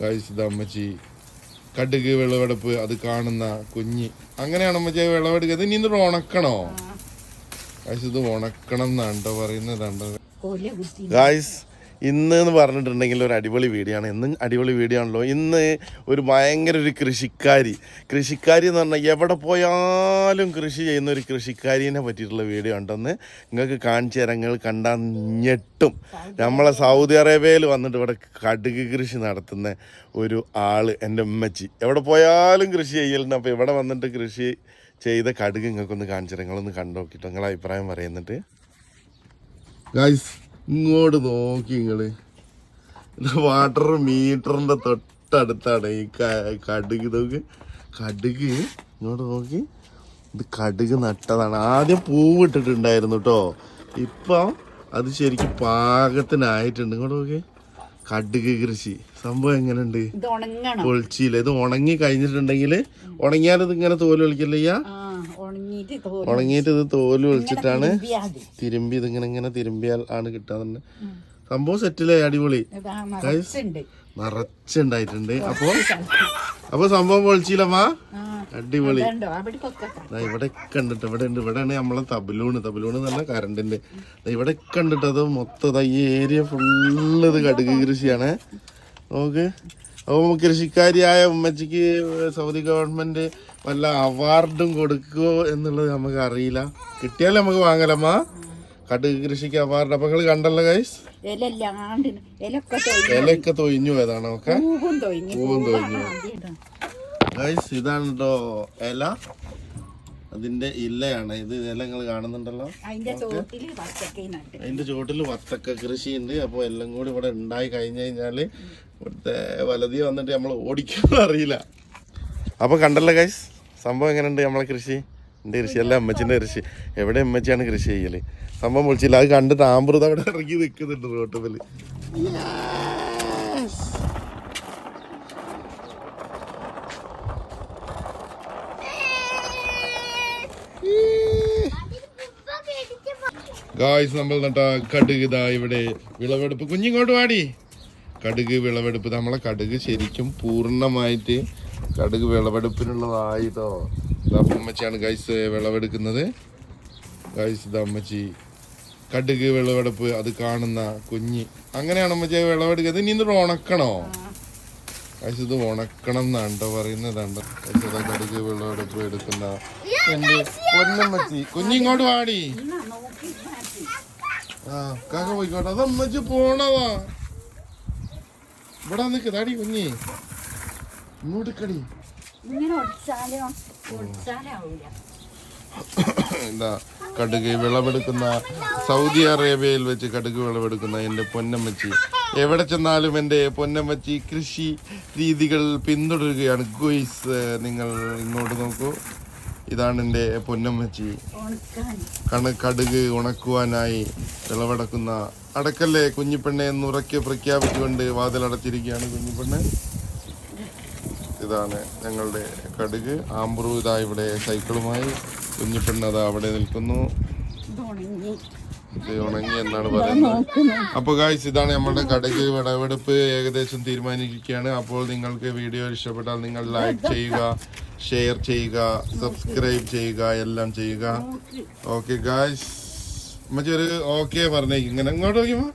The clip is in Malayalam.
ഗൈസ് ഇത് അമ്മച്ചി. കടുക് വിളവെടുപ്പ് അത് കാണുന്ന കുഞ്ഞ്. അങ്ങനെയാണ് അമ്മച്ചി വിളവെടുക്കുന്നത്. ഇത് ഇനി ഇത് ഉണക്കണോ? ഗൈസ് ഇത് ഉണക്കണം എന്നാണ്ടോ പറയുന്നതാണ്ടോ ഗായ്സ് ഇന്ന് എന്ന് പറഞ്ഞിട്ടുണ്ടെങ്കിൽ ഒരു അടിപൊളി വീഡിയോ ആണ്. ഇന്നും അടിപൊളി വീഡിയോ ആണല്ലോ. ഇന്ന് ഒരു ഭയങ്കര ഒരു കൃഷിക്കാരി. കൃഷിക്കാരി എന്ന് പറഞ്ഞാൽ എവിടെ പോയാലും കൃഷി ചെയ്യുന്ന ഒരു കൃഷിക്കാരിനെ പറ്റിയിട്ടുള്ള വീഡിയോ ഉണ്ടെന്ന് നിങ്ങൾക്ക് കാണിച്ചു തരാം. നിങ്ങൾ കണ്ടാൽ ഞെട്ടും. നമ്മളെ സൗദി അറേബ്യയിൽ വന്നിട്ട് ഇവിടെ കടുക് കൃഷി നടത്തുന്ന ഒരു ആൾ എന്റെ ഉമ്മച്ചി. എവിടെ പോയാലും കൃഷി ചെയ്യലുണ്ട്. അപ്പോൾ ഇവിടെ വന്നിട്ട് കൃഷി ചെയ്ത കടുക് നിങ്ങൾക്കൊന്ന് കാണിച്ചു തരാം. നിങ്ങളൊന്ന് കണ്ടു നോക്കിയിട്ട് നിങ്ങളെ അഭിപ്രായം പറയുന്നിട്ട്. ഗൈസ് ഇങ്ങോട്ട് നോക്കി നിങ്ങൾ വാട്ടർ മീറ്ററിന്റെ തൊട്ടടുത്താണ് ഈ കടുക്. നോക്ക് കടുക്. ഇങ്ങോട്ട് നോക്കി. ഇത് കടുക് നട്ടതാണ്. ആദ്യം പൂവിട്ടിട്ടുണ്ടായിരുന്നു കേട്ടോ ഇപ്പൊ അത് ശരിക്കും പാകത്തിനായിട്ടുണ്ട്. ഇങ്ങോട്ട് നോക്കി. കടുക് കൃഷി. സംഭവം എങ്ങനെയുണ്ട്? പൊളിച്ചില്ല? ഇത് ഉണങ്ങി കഴിഞ്ഞിട്ടുണ്ടെങ്കിൽ ഉണങ്ങിയാൽ ഇത് ഇങ്ങനെ തോൽ ആ. ഉണങ്ങിയിട്ട് ഇത് തോൽ ഒളിച്ചിട്ടാണ് തിരുമ്പി ഇതിങ്ങനെ ഇങ്ങനെ തിരുമ്പിയാൽ ആണ് കിട്ടാന്ന് സംഭവം സെറ്റിലെ അടിപൊളി. നിറച്ചുണ്ടായിട്ടുണ്ട് അപ്പൊ അപ്പൊ സംഭവം പൊളിച്ചില്ലമ്മാ അടിപൊളി. ഇവിടെ കണ്ടിട്ട് ഇവിടെ ഉണ്ട് ഇവിടെയാണ് നമ്മളെ തബലൂണ്. തബലൂണ് നല്ല കറണ്ടിന്റെ ഇവിടെ കണ്ടിട്ട് അത് മൊത്തം ഈ ഏരിയ ഫുള്ള് ഇത് കടുക് കൃഷിയാണ്. നോക്ക്. അപ്പോൾ കൃഷിക്കാരിയായ ഉമ്മച്ചിക്ക് സൗദി ഗവൺമെന്റ് വല്ല അവാർഡും കൊടുക്കുമോ എന്നുള്ളത് നമുക്ക് അറിയില്ല. കിട്ടിയാലേ നമുക്ക് വാങ്ങലമ്മ. കടുക് കൃഷിക്ക് അവാർഡ്. അപ്പൊ നിങ്ങൾ കണ്ടല്ലോ ഗൈസ് ഇലയൊക്കെ തൊയിഞ്ഞു. പോയതാണ് ഓക്കെ പൂവും. ആദ്യം ഗൈസ് ഇതാണ് കേട്ടോ ഇല. അതിന്റെ ഇല്ലയാണ് ഇത് ഇതെല്ലാം നിങ്ങൾ കാണുന്നുണ്ടല്ലോ? അതിന്റെ ചുവട്ടിൽ ചുവട്ടിൽ വത്തക്ക കൃഷി ഉണ്ട് അപ്പോൾ എല്ലാം കൂടി ഇവിടെ ഉണ്ടായി കഴിഞ്ഞു കഴിഞ്ഞാൽ ഇവിടുത്തെ വലതി വന്നിട്ട് നമ്മൾ ഓടിക്കാൻ അറിയില്ല. അപ്പൊ കണ്ടല്ലോ ഗൈസ് സംഭവം എങ്ങനെയുണ്ട് നമ്മളെ കൃഷി? എന്റെ കൃഷി അല്ല? അമ്മച്ചിന്റെ കൃഷി. എവിടെ അമ്മച്ചിയാണ് കൃഷി ചെയ്യൽ? സംഭവം വിളിച്ചില്ല. അത് കണ്ടിട്ട് ആമ്പൃത അവിടെ ഇറങ്ങി നിൽക്കുന്നുണ്ട് റോട്ടുമൽ ഗായ്സ് നമ്മൾ നട്ട കടുക് ഇതാ ഇവിടെ വിളവെടുപ്പ്. കുഞ്ഞിങ്ങോട്ട് വാടി. കടുക് വിളവെടുപ്പ്. നമ്മളെ കടുക് ശരിക്കും പൂർണമായിട്ട് കടുക് വിളവെടുപ്പിനുള്ളതായിട്ടോ. അമ്മച്ചിയാണ് ഗൈസ് വിളവെടുക്കുന്നത്. ഗൈസ് അമ്മച്ചി. കടുക് വിളവെടുപ്പ് അത് കാണുന്ന കുഞ്ഞ്. അങ്ങനെയാണ് അമ്മച്ചി വിളവെടുക്കുന്നത്. ഇനി ഇത് ഉണക്കണോ? ഇത് ഉണക്കണം എന്നാണ് പറയുന്നതാണ്ട്? ഇതാ കടുക് വിളവെടുപ്പ് എടുക്കുന്ന എന്റെ പൊന്നമ്മച്ചി കുഞ്ഞിങ്ങോട്ട് വാടി. ആ കാക്ക പോയിക്കോട്ടെ. അത് അമ്മച്ചി പോണതാ. ഇവിടെ നിക്ക് താടി കുഞ്ഞി. ഇങ്ങോട്ട് കടി. ഇങ്ങനെ എന്താ കടുക് വിളവെടുക്കുന്ന സൗദി അറേബ്യയിൽ വെച്ച് കടുക് വിളവെടുക്കുന്ന എന്റെ പൊന്നമ്മച്ചി. എവിടെ ചെന്നാലും എന്റെ പൊന്നമ്മച്ചി കൃഷി രീതികൾ പിന്തുടരുകയാണ്. ഗോയ്സ് നിങ്ങൾ ഇങ്ങോട്ട് നോക്കൂ. ഇതാണ് എന്റെ പൊന്നമ്മച്ചി. കണ കടുക് ഉണക്കുവാനായി വിളവെടുക്കുന്ന അടക്കല്ലേ കുഞ്ഞിപ്പെണ്ണെ എന്ന് ഉറക്കെ പ്രഖ്യാപിച്ചുകൊണ്ട് വാതിലടച്ചിരിക്കുകയാണ് കുഞ്ഞിപ്പെണ്ണ്. ഇതാണ് ഞങ്ങളുടെ കടുക്. ആംബ്രൂ ഇതാ ഇവിടെ സൈക്കിളുമായി കുഞ്ഞിപ്പെണ്ണ് അതാ അവിടെ നിൽക്കുന്നു. ഇത് ഉണങ്ങി എന്നാണ് പറയുന്നത്. അപ്പൊ അപ്പോൾ ഗായ്സ് ഇതാണ് നമ്മുടെ കടയ്ക്ക് വിളവെടുപ്പ് ഏകദേശം തീരുമാനിക്കുകയാണ്. അപ്പോൾ നിങ്ങൾക്ക് വീഡിയോ ഇഷ്ടപ്പെട്ടാൽ നിങ്ങൾ ലൈക്ക് ചെയ്യുക ഷെയർ ചെയ്യുക സബ്സ്ക്രൈബ് ചെയ്യുക എല്ലാം ചെയ്യുക. ഓക്കെ. ഗായ്സ് മറ്റൊരു ഓക്കെ പറഞ്ഞേക്കും. ഇങ്ങനെ ഇങ്ങോട്ട് നോക്കിയപ്പോ